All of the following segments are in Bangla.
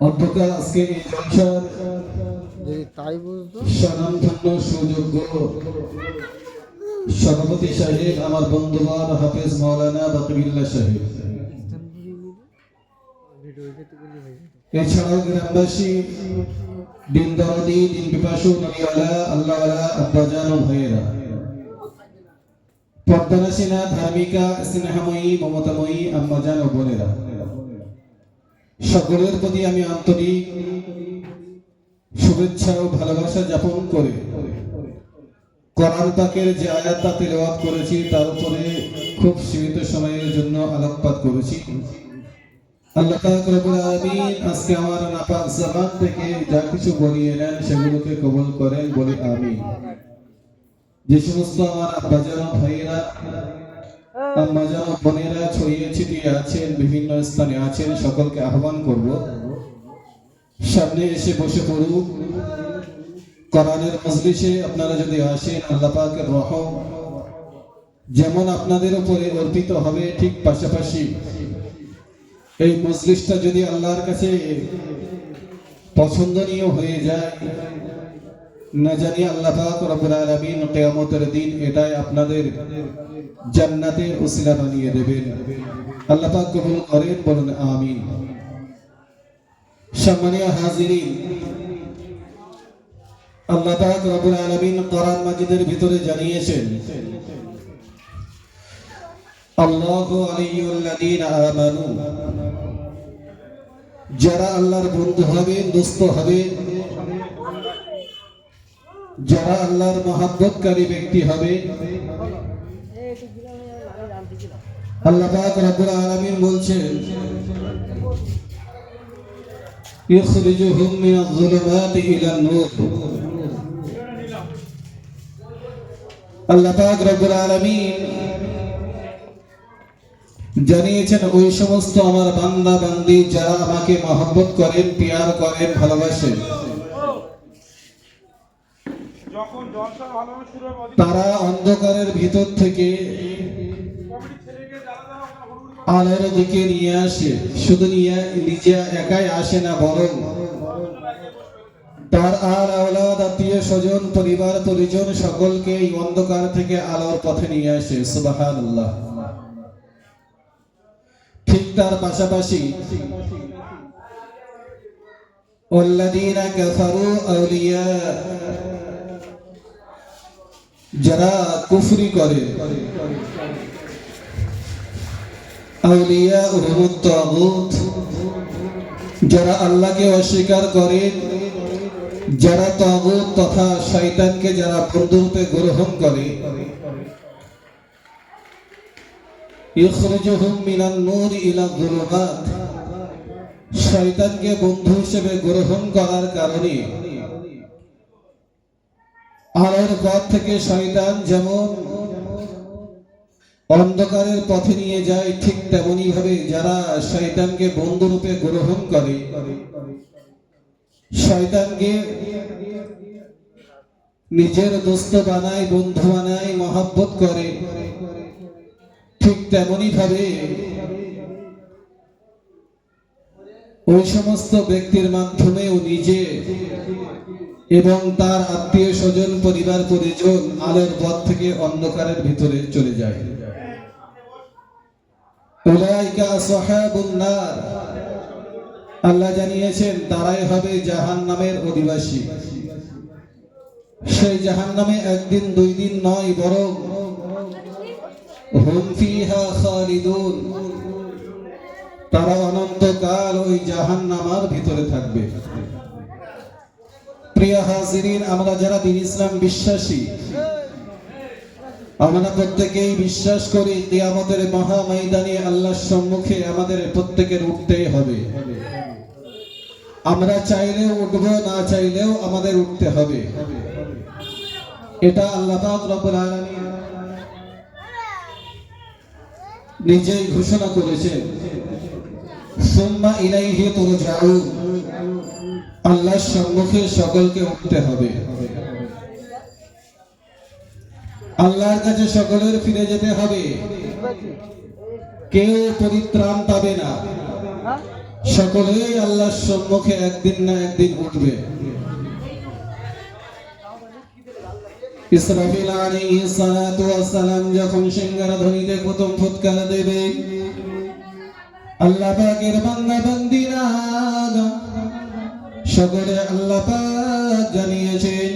অন্ধকার আজকে এই জলসার তাই বুঝতো স্বনামধন্য সুযোগ্য সভাপতি সাহেব আমার হাফেজ মাওলানা বাকিবুল্লাহ সাহেব। এছাড়াও গ্রামবাসী দিন দরদি দিন পিপাসু নবীওয়ালা আল্লাহওয়ালা আব্বাজান ও ভাইয়েরা। পদ্মনাসিনা ধার্মিকা স্নেহাময়ী মমতাময়ী আম্মাজান ও বোনেরা। সকলের প্রতি আমি আন্তরিক শুভেচ্ছা ও ভালোবাসা যাপন করে। পাকের যে আয়াতটা তেলাওয়াত করেছি, তার উপরে খুব সীমিত সময়ের জন্য আলোকপাত করেছি। আল্লাহ আজকে আমার নাপাক থেকে যা কিছু বলিয়ে নেন সেগুলোকে কবুল করেন বলি আমিন। যে সমস্ত আমার আব্বাজান ভাইয়েরা আম্মাজান ও বোনেরা ছড়িয়ে ছিটিয়ে আছেন, বিভিন্ন স্থানে আছেন, সকলকে আহ্বান করব। সামনে এসে বসে কোরআনের মজলিসে আপনারা যদি আসেন, আল্লাহ পাকের রহম যেমন আপনাদের উপরে অর্পিত হবে, ঠিক পাশাপাশি এই মজলিসটা যদি আল্লাহর কাছে পছন্দনীয় হয়ে যায় না জানি আল্লাহ রব্বুল দিন এটাই আপনাদের বানিয়ে দেবেন। আল্লাহ পাক কবুল করেন আমিন। সম্মানীয় আল্লাহ কোরআন মাজিদের ভিতরে জানিয়েছেন আমানু, যারা আল্লাহর বন্ধু হবে, দোস্ত হবে যারা আল্লাহর মহাব্বতকারী ব্যক্তি হবে, আল্লাহ পাক রব্বুল আলামিন বলছেন, ইখরিজুহুম যুলুমাতি ইলান নূর। আল্লাহ পাক রব্বুল আলামিন জানিয়েছেন, ওই সমস্ত আমার বান্দা বান্দি যারা আমাকে মহব্বত করেন, পিয়ার করেন, ভালোবাসেন যখন জলসা ভালোভাবে শুরু হবে ওদিকে তারা অন্ধকারের ভিতর থেকে কমিটির ছেলেকে যারা যারা ওখানে হুড়ুহুড়ি আলোর দিকে নিয়ে আসে শুধু নিয়ে নিজে একাই আসে না বরং তার আর আওলাদ আত্মীয় স্বজন পরিবার পরিজন সকলকে এই অন্ধকার থেকে আলোর পথে নিয়ে আসে সুবহানাল্লাহ ঠিক তার পাশাপাশি والذين كفروا أولياء যারা কুফরি করে। যারা আল্লাহকে অস্বীকার করে, যারা তাগুত তথা শয়তানকে যারা বন্ধুরূপে গ্রহণ করে। শয়তানকে বন্ধু হিসেবে গ্রহণ করার কারণে আলোর পথ থেকে শয়তান যেমন অন্ধকারের পথে নিয়ে যায়, ঠিক তেমনি ভাবে যারা শয়তানকে বন্ধুরূপে গ্রহণ করে, শয়তানকে নিজের দোস্ত বানায়, বন্ধু বানায়, মহাব্বত করে, ঠিক তেমনি ভাবে ওই সমস্ত ব্যক্তির মাধ্যমেও নিজে এবং তার আত্মীয় স্বজন, পরিবার, পরিজন আলোর পথ থেকে অন্ধকারের ভিতরে চলে যায়। আল্লাহ জানিয়েছেন, তারাই হবে জাহান নামের অধিবাসী। সেই জাহান নামে একদিন, দুই দিন নয়, বরং তারা অনন্তকাল ওই জাহান নামার ভিতরে থাকবে। প্রিয় হাজিরিন, আমরা যারা দিন ইসলাম বিশ্বাসী, আমরা প্রত্যেকেই বিশ্বাস করি কিয়ামতের মহা ময়দানে আল্লাহর সম্মুখে আমাদের প্রত্যেকের উঠতেই হবে। আমরা চাইলেও উঠবো, না চাইলেও আমাদের উঠতে হবে। এটা আল্লাহ নিজেই ঘোষণা করেছেন। সুম্মা ইলাইহি তুরজাউন। আল্লাহর সম্মুখে সকলকে উঠতে হবে। আল্লাহর কাছে সকলের ফিরে যেতে হবে। কেউ পরিত্রাণ পাবে না। সকলেই আল্লাহর সম্মুখে একদিন না একদিন উঠবে। ইসরাফিল আলাইহিস সালাতু ওয়াস সালাম যখন ধ্বনিতে প্রথম ফুৎকার দেবে আল্লাহ পাকের বান্দা সকলে আল্লাহ পাক জানিয়েছেন,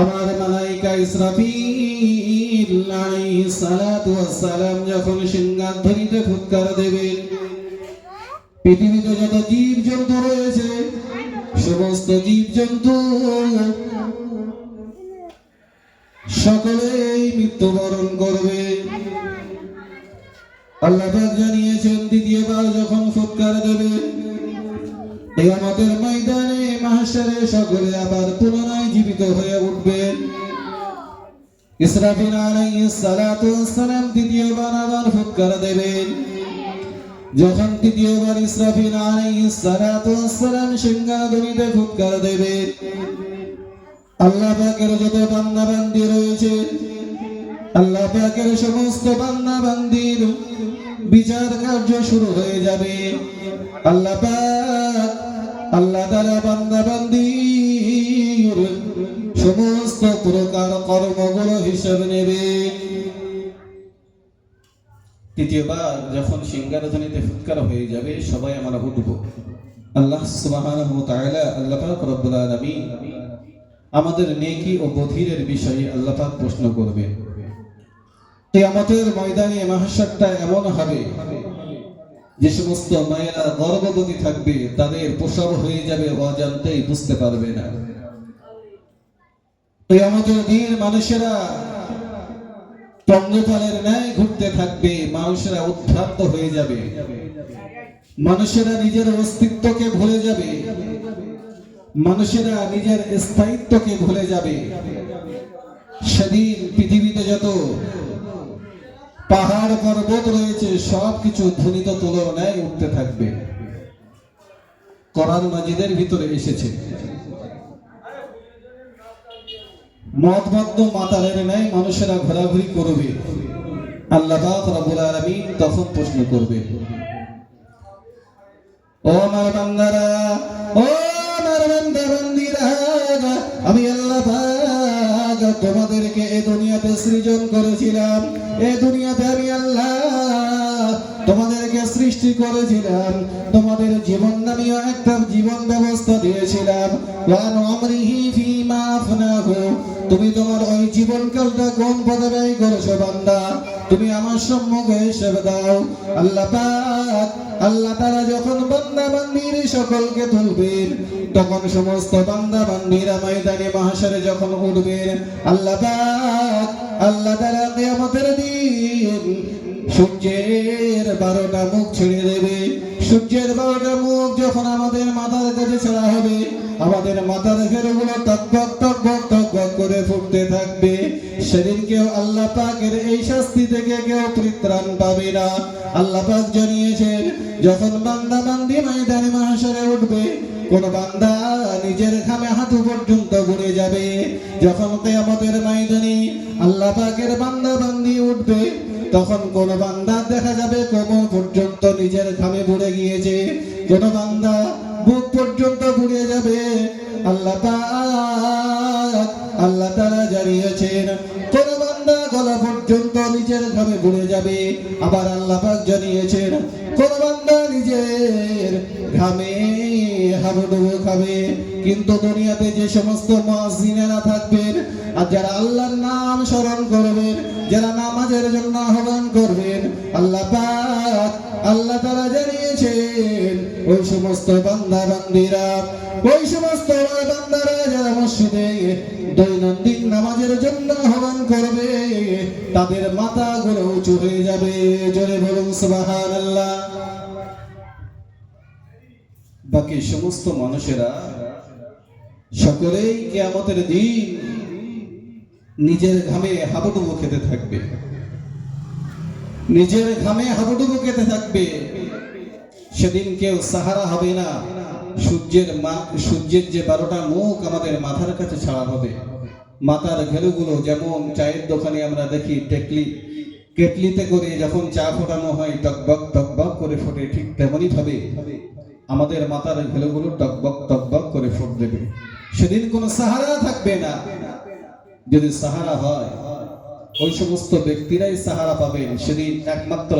আমার মালাইকা ইসরাফিল সালাতু যখন ধ্বনিতে ফুৎকার দেবে পৃথিবীতে যত জীব জন্তু রয়েছে, সমস্ত জীব জন্তু সকলেই মৃত্যুবরণ করবে আল্লাহ জানিয়েছেন, দ্বিতীয়বার যখন ফুৎকার দেবে এই ময়দানে মাহাসারে সকলে আবার পুনরায় জীবিত হয়ে উঠবেন ইসরাফিল আলাইহিস সালাতু সালাম দ্বিতীয়বার আবার ফুৎকার দেবেন যখন তৃতীয়বার ইসরাফিল আলাইহিস সালাতু সালাম সিংহাদনিতে ফুৎকার দেবে আল্লাহ পাকের যত বান্দা বান্দি রয়েছে আল্লাহ পাকের সমস্ত বান্দা বান্দির বিচার কার্য শুরু হয়ে যাবে। আল্লাহ পাক, আল্লাহ তাআলা বান্দা বান্দির সমস্ত প্রকার কর্মগুলো হিসাব নেবে। তৃতীয়বার যখন সিংহারধ্বনিতে ফুৎকার হয়ে যাবে, সবাই আমরা উঠব আল্লাহ সুবহানাহু ওয়া তাআলা, আল্লাহ পাক রব্বুল আলামিন আমাদের নেকি ও বধিরের বিষয়ে আল্লাহ পাক প্রশ্ন করবে কিয়ামতের ময়দানে মাহশারটা এমন হবে যে সমস্ত মায়েরা গর্ভবতী থাকবে, তাদের প্রসব হয়ে যাবে, অজান্তেই বুঝতে পারবে না। কিয়ামতের দিন মানুষেরা পঙ্গপালের ন্যায় ঘুরতে থাকবে, মানুষেরা উদ্ভ্রান্ত হয়ে যাবে। মানুষেরা নিজের অস্তিত্বকে ভুলে যাবে। মানুষেরা নিজের স্থায়িত্বকে ভুলে যাবে। সেদিন পৃথিবীতে যত পাহাড় পর্বত রয়েছে সব কিছু ধ্বনিত তোলর ন্যায় উঠতে থাকবে। কোরআন মাজিদের ভিতরে এসেছে। মাতালের ন্যায় মানুষেরা ঘোরাঘুরি করবে। আল্লাহ পাক রব্বুল আলামিন তখন প্রশ্ন করবে। ও আমার বান্দারা ও আমার বান্দা বান্দিরা আমি আল্লাহ তোমাদেরকে এ দুনিয়াতে সৃজন করেছিলাম। এ দুনিয়াতে আমি আল্লাহ তোমাদেরকে সৃষ্টি করেছিলাম। তোমাদের জীবন নামীয় একটা জীবন ব্যবস্থা দিয়েছিলাম। তুমি তোমার ওই জীবনকালটা কোন পদে ব্যয় করেছ বান্দা? তুমি আমার সম্মুখে হিসেবে দাও। আল্লাহ আল্লাহ তারা যখন বান্দা বান্দির সকলকে তুলবেন, তখন সমস্ত বান্দা বান্দিরা ময়দানে মহাশরে যখন উঠবেন, আল্লাহ আল্লাহ তারা কিয়ামতের দিন সূর্যের বারোটা মুখ ছেড়ে দেবে। সূর্যের বারোটা মুখ যখন আমাদের মাথার কাছে ছাড়া হবে, আমাদের মাথার টকবক টকবক করে ফুটতে থাকবে। সেদিন কেউ আল্লাহ পাকের এই শাস্তি থেকে কেউ পরিত্রাণ পাবে না। আল্লাহ পাক জানিয়েছেন, যখন বান্দা বান্দি ময়দানে মহাশরে উঠবে, কোন বান্দা নিজের ঘামে হাঁটু পর্যন্ত ঘুরে যাবে। যখন আমাদের ময়দানে আল্লাহ পাকের বান্দা বান্দি উঠবে তখন কোন বান্দা দেখা যাবে কোমর পর্যন্ত নিজের ঘামে ভরে গিয়েছে। কোন বান্দা বুক পর্যন্ত বুড়ে যাবে। আল্লাহ আল্লাহ তারা জানিয়েছেন, কোন বান্দা গলা পর্যন্ত নিজের ঘামে বুড়ে যাবে। আবার আল্লাহ পাক জানিয়েছেন, কোন বান্দা নিজের ঘামে হাবুডুবু খাবে। কিন্তু দুনিয়াতে যে সমস্ত মুয়াজ্জিনেরা থাকবেন, আর যারা আল্লাহর নাম স্মরণ করবেন, যারা নামাজের জন্য আহ্বান করবেন, আল্লাহ পাক, আল্লাহ তারা জানিয়েছেন ওই সমস্ত বান্দা বান্দিরা ওই সমস্ত বান্দারা যারা মসজিদে দৈনন্দিন নামাজের জন্য আহ্বান করবে, তাদের মাথাগুলো উঁচু হয়ে যাবে। জোরে বলুন, সুবহানাল্লাহ। বাকি সমস্ত মানুষেরা সকলেই কিয়ামতের দিন নিজের ঘামে হাবুডুবু খেতে থাকবে। নিজের ঘামে হাবুডুবু খেতে থাকবে। সেদিন কেউ সাহারা হবে না। সূর্যের মা, সূর্যের যে বারোটা মুখ আমাদের মাথার কাছে ছাড়া হবে। মাথার ঘেরুগুলো যেমন চায়ের দোকানে আমরা দেখি টেকলি, কেটলিতে করে যখন চা ফোটানো হয় টকবক টকবক করে ফোটে, ঠিক তেমনই ভাবে আমাদের মাথার ভেলোগুলো টকবক টকবক করে ফোট দেবে। সেদিন কোনো সাহারা থাকবে না। যদি সাহারা হয় ওই সমস্ত ব্যক্তিরাই সাহারা পাবেন সেদিন একমাত্র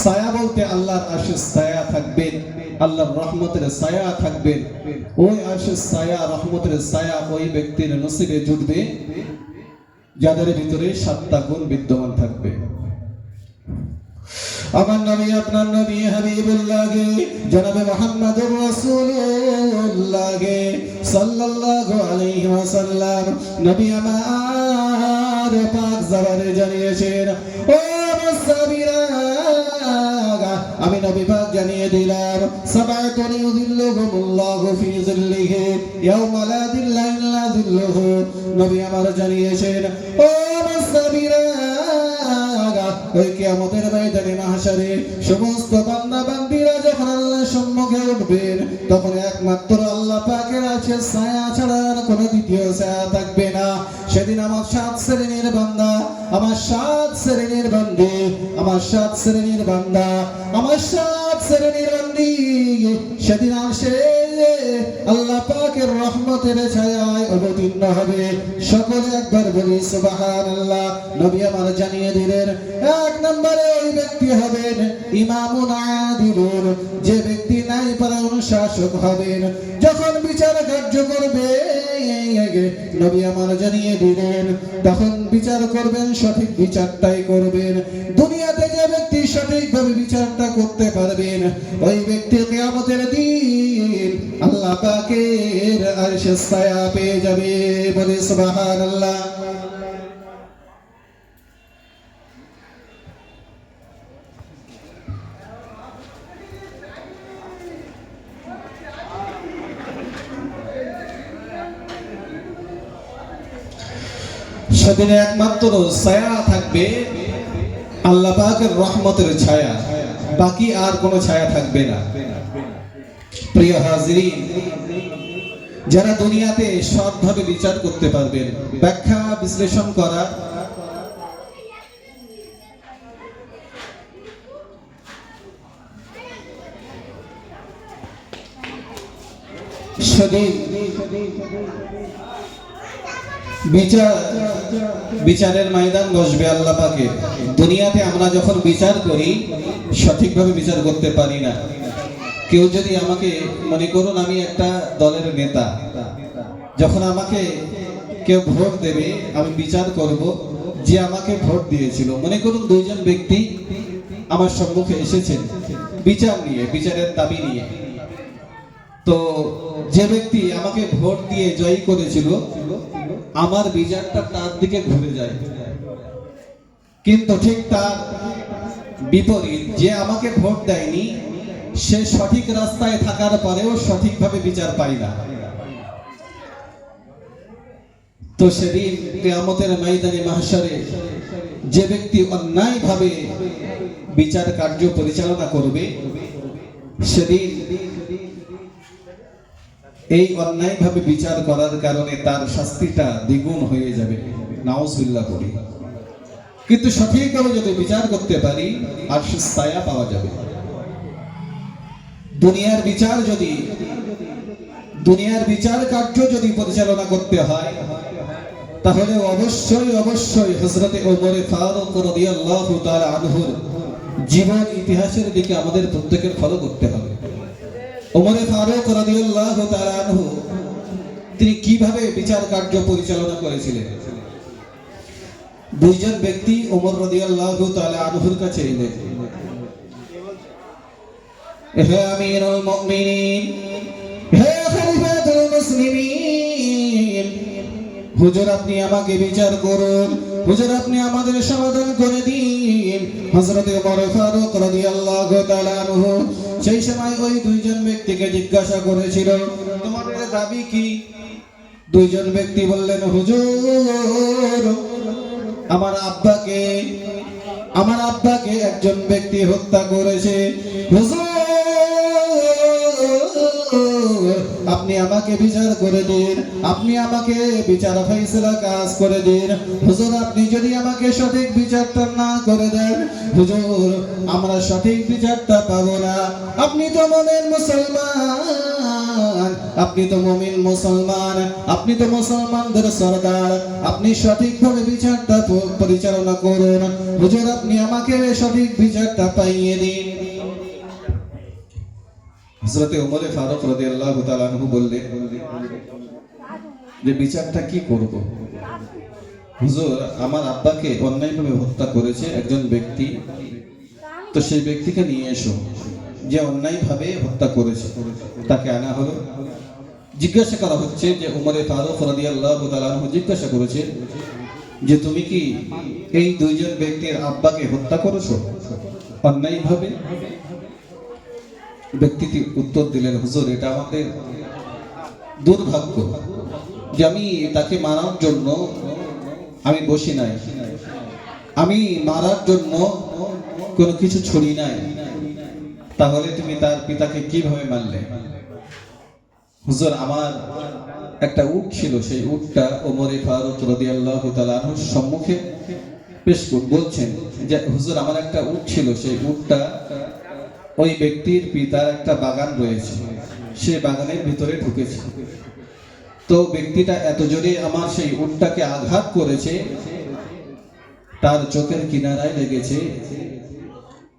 ছায়া বলতে আল্লাহর আশিস ছায়া থাকবেন আল্লাহর রহমতের ছায়া থাকবেন ওই আশিস ছায়া, রহমতের ছায়া ওই ব্যক্তির নসিবে জুটবে, যাদের ভিতরে সাতটা গুণ বিদ্যমান থাকবে। আমার নবী আপনার নবী হাবিবুল্লাহকে, জনাবে মুহাম্মদুর রাসূলুল্লাহকে, সাল্লাল্লাহু আলাইহি ওয়াসাল্লাম, নবী আমার পাক জবানে জানিয়েছেন, ও আমি নবী পাক জানিয়ে দিলাম সাবাতুন ইউযিল্লুহুমুল্লাহু ফি যিল্লিহি লা যিল্লা ইল্লা যিল্লুহু। নবী আমার জানিয়েছেন, ও মুসাবিরা ওই কিয়ামতের ময়দানে মাহশারে সমস্ত বান্দা বান্দিরা যখন আল্লাহর সম্মুখে উঠবেন, তখন একমাত্র আল্লাহ পাকের আছে, ছায়া ছাড়া আর কোনো দ্বিতীয় ছায়া থাকবে না। সেদিন আমার সাত শ্রেণির বান্দা, আমার সাত শ্রেণির বান্দি, আমার সাত শ্রেণির বান্দা, আমার সাত শ্রেণির বান্দি। সেদিন আসে আল্লাহ পাকের রহমতের ছায়ায় অবতীর্ণ হবে। সকলে একবার বলি, সুবহানাল্লাহ। নবী আমার জানিয়ে দিলেন, এক নম্বরে ওই ব্যক্তি হবেন ইমামুন আদিলুন যে ব্যক্তি নাই পারা অনুশাসক হবেন, যখন বিচার কার্য করবে নবী আমার জানিয়ে দিলেন, তখন বিচার করবেন, সঠিক বিচারটাই করবেন। দুনিয়াতে যে ব্যক্তি সঠিকভাবে বিচারটা করতে পারবেন, ওই ব্যক্তি কেয়ামতের দিন আল্লাহ পাকের আরশের ছায়া পেয়ে যাবে বলে সুবহানাল্লাহ। সেদিনে একমাত্র ছায়া থাকবে আল্লাহ পাকের রহমতের ছায়া। বাকি আর কোনো ছায়া থাকবে না। প্রিয় হাজিরিন, যারা দুনিয়াতে সৎভাবে বিচার করতে পারবেন, ব্যাখ্যা, বিশ্লেষণ করা। সেদিন বিচার, বিচারের ময়দান বসবে আল্লাহ পাকে। দুনিয়াতে আমরা যখন বিচার করি, সঠিকভাবে বিচার করতে পারি না। কেউ যদি আমাকে মনে করুন আমি একটা দলের নেতা, যখন আমাকে কেউ ভোট দেবে, আমি বিচার করব, যে আমাকে ভোট দিয়েছিল। মনে করুন দুইজন ব্যক্তি আমার সম্মুখে এসেছেন, বিচার নিয়ে, বিচারের দাবি নিয়ে। তো যে ব্যক্তি আমাকে ভোট দিয়ে জয়ী করেছিল আমার বিচারটা তার দিকে ঘুরে যায়। কিন্তু ঠিক তার বিপরীত, যে আমাকে ভোট দেয়নি, সে সঠিক রাস্তায় থাকার পরেও সঠিকভাবে বিচার পায় না। তো সেদিন কেয়ামতের ময়দানে মাহশারে যে ব্যক্তি অন্যায়ভাবে বিচার কার্য পরিচালনা করবে, সেদিন এই অন্যায়ভাবে বিচার করার কারণে তার শাস্তিটা দ্বিগুণ হয়ে যাবে। নাউজুবিল্লাহ করি কিন্তু সঠিকভাবে যদি বিচার করতে পারি, আর সে ছায়া পাওয়া যাবে। দুনিয়ার বিচার যদি, দুনিয়ার বিচার কার্য যদি পরিচালনা করতে হয়, তাহলে অবশ্যই অবশ্যই হজরতে ওমরে ফারুক রাদিয়াল্লাহু তাআলা আনহুর জীবন ইতিহাসের দিকে আমাদের প্রত্যেকের ফলো করতে হবে। ওমরে ফারুক রাদিয়াল্লাহু তাআলা আনহু, তিনি কীভাবে বিচার কার্য পরিচালনা করেছিলেন? দুইজন ব্যক্তি ওমর রাদিয়াল্লাহু তাআলা আনহুর কাছে এলেন। হে আমিরুল মুমিনিন, হে খলিফাতুল মুসলিমিন, হুজুর আপনি আমাকে বিচার করুন, হুজুর আপনি আমাদের সমাধান করে দিন। হযরতে ওমর ফারুক রাদিয়াল্লাহু তাআলা আনহু সেই সময় ওই দুইজন ব্যক্তিকে জিজ্ঞাসা করেছিল তোমাদের দাবি কি? দুইজন ব্যক্তি বললেন, হুজুর, আমার আব্বাকে আমার আব্বাকে একজন ব্যক্তি হত্যা করেছে। হুজুর আপনি আমাকে বিচার করে দিন। আপনি আমাকে বিচার ফয়সালা কাজ করে দিন। হুজুর, আপনি যদি আমাকে সঠিক বিচারটা না করে দেন, হুজুর, আমরা সঠিক বিচারটা পাবো না। আপনি তো মনের মুসলমান। আপনি তো মমিন মুসলমান। আপনি তো মুসলমানদের সরদার আপনি সঠিকভাবে বিচারটা পরিচালনা করুন। হুজুর, আপনি আমাকে সঠিক বিচারটা পাইয়ে দিন। হযরতে ওমর ফারুক রাদিয়াল্লাহু তাআলা আনহু বললেন যে বিচারটা কি করব? হুজুর, আমার আব্বাকে অন্যায়ভাবে হত্যা করেছে একজন ব্যক্তি। তো সেই ব্যক্তিকে নিয়ে এসো। যে অন্যায়ভাবে হত্যা করেছে। তাকে আনা হলো। জিজ্ঞাসা করা হচ্ছে যে উমরে ফারুক রাদিয়াল্লাহু আল্লাহ আনহু জিজ্ঞাসা করেছে যে তুমি কি এই দুইজন ব্যক্তির আব্বাকে হত্যা করেছ? অন্যায়ভাবে? ব্যক্তিটি উত্তর দিলেন, হুজুর, এটা আমাদের দুর্ভাগ্য যে আমি তাকে মারার জন্য আমি বসি নাই। আমি মারার জন্য কোনো কিছু ছড়ি নাই। তাহলে তুমি তার পিতাকে কীভাবে মারলে? হুজুর, আমার একটা উট ছিল, সেই উটটা ওমরে ফারুক রাদিয়াল্লাহু সম্মুখে পেশ বলছেন যে, হুজুর, আমার একটা উট ছিল, সেই উটটা ওই ব্যক্তির পিতার একটা বাগান রয়েছে। সে বাগানের ভিতরে ঢুকেছে। তো ব্যক্তিটা এত জোরে আমার সেই উটটাকে আঘাত করেছে। তার চোখের কিনারায় লেগেছে।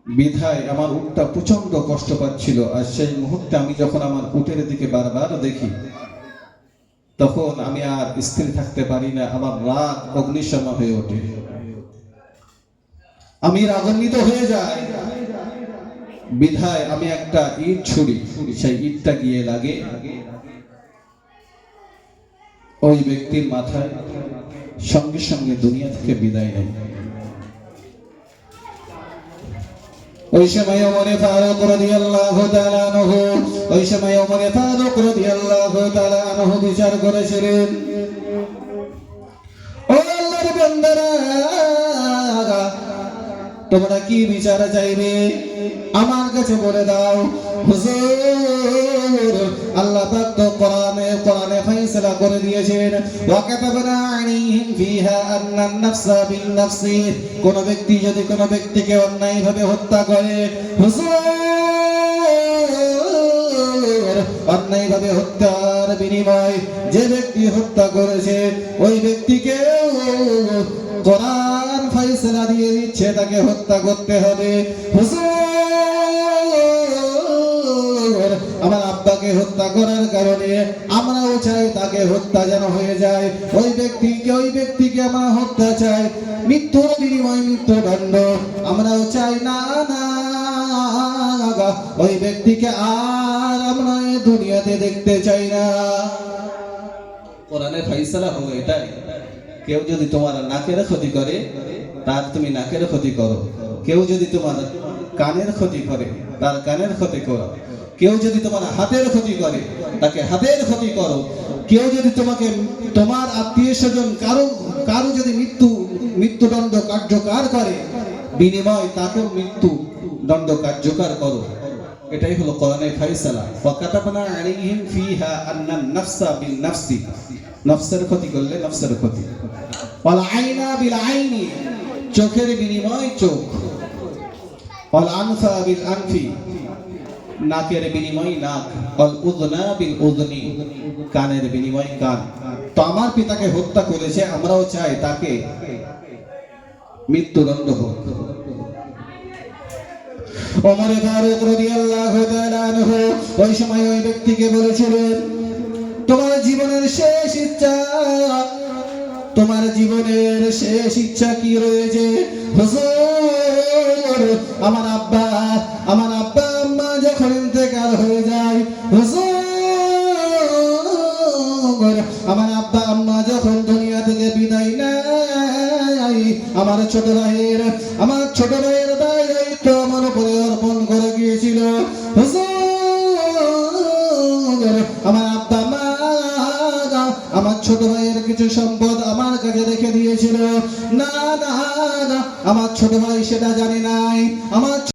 বিধায় আমার উটটা প্রচণ্ড কষ্ট পাচ্ছিল। আর সেই মুহূর্তে আমি যখন আমার উটের দিকে বারবার দেখি, তখন আমি আর স্থির থাকতে পারি না। আমার রাগ অগ্নিশমা হয়ে ওঠে। আমি রাগান্বিত হয়ে যাই। বিধায় আমি একটা ইট ছুরি সেই ইটটা গিয়ে লাগে। ওই ব্যক্তির মাথায় সঙ্গে সঙ্গে দুনিয়া থেকে বিদায় নেয়। ওই সময় ওমরে ফারুক রাদিয়াল্লাহু তাআলা আনহু, ওই সময় ওমরে ফারুক রাদিয়াল্লাহু তাআলা আনহু বিচার করেছিলেন। ও আল্লাহর বান্দারা তোমরা কি বিচার চাইবে? আমার কাছে বলে দাও, হুজুর, আল্লাহ পাক তো কোরআনে কোরআনে ফয়সালা করে দিয়েছেন। ওয়া কাতাবনা আলাইহিম ফিহা আন্না নাফসা বিন নাফসি কোন ব্যক্তি যদি কোন ব্যক্তিকে অন্যায়ভাবে হত্যা করে, হুজুর, অন্যায়ভাবে হত্যার বিনিময় যে ব্যক্তি হত্যা করেছে, ওই ব্যক্তিকে কোরআন ফয়সালা দিয়ে দিচ্ছে, তাকে হত্যা করতে হবে। আমার আব্বাকে হত্যা করার কারণে আমরাও চাই তাকে হত্যা যেন হয়ে যায়। ওই ব্যক্তিকে ওই ব্যক্তিকে আমরা হত্যা চাই। মৃত্যুর বিনিময় মৃত্যুদণ্ড আমরাও চাই। না না ওই ব্যক্তিকে আর আমরা দুনিয়াতে দেখতে চাই না। কোরআনের ফাইসালা হলো এটাই। কেউ যদি তোমার নাকের ক্ষতি করে, তার তুমি নাকের ক্ষতি করো। কেউ যদি তোমার কানের ক্ষতি করে, তার কানের ক্ষতি করো। কেউ যদি তোমার হাতের ক্ষতি করে, তাকে হাতের ক্ষতি করো। কেউ যদি তোমাকে, তোমার আত্মীয় স্বজন কারও কারও যদি মৃত্যু, মৃত্যুদণ্ড কার্যকর করে, বিনিময় তাকেও মৃত্যু দণ্ড কার্যকর করো। এটাই হলো কোরআনের ফাইসালা ওয়া কাতাবনা আলাইহিম ফিহা আন্নান নাফসা বিন নাফসি। নফসের ক্ষতি করলে নফসের ক্ষতি। ওয়াল আইনা বিল আইনি, চোখের বিনিময় চোখ। ওয়াল আনফা বিল আনফি, নাকের বিনিময় নাক। ওয়াল উযনা বিল উযনি, কানের বিনিময় কান। তো আমার পিতাকে হত্যা করেছে, আমরাও চাই তাকে মৃত্যুদণ্ড হোক। ওমর ফারুক রাদিয়াল্লাহু তাআলা আনহু ওই সময় ওই ব্যক্তিকে বলেছিলেন তোমার জীবনের শেষ ইচ্ছা তোমার জীবনের শেষ ইচ্ছা কি রয়েছে? আমার আব্বা আমার আব্বা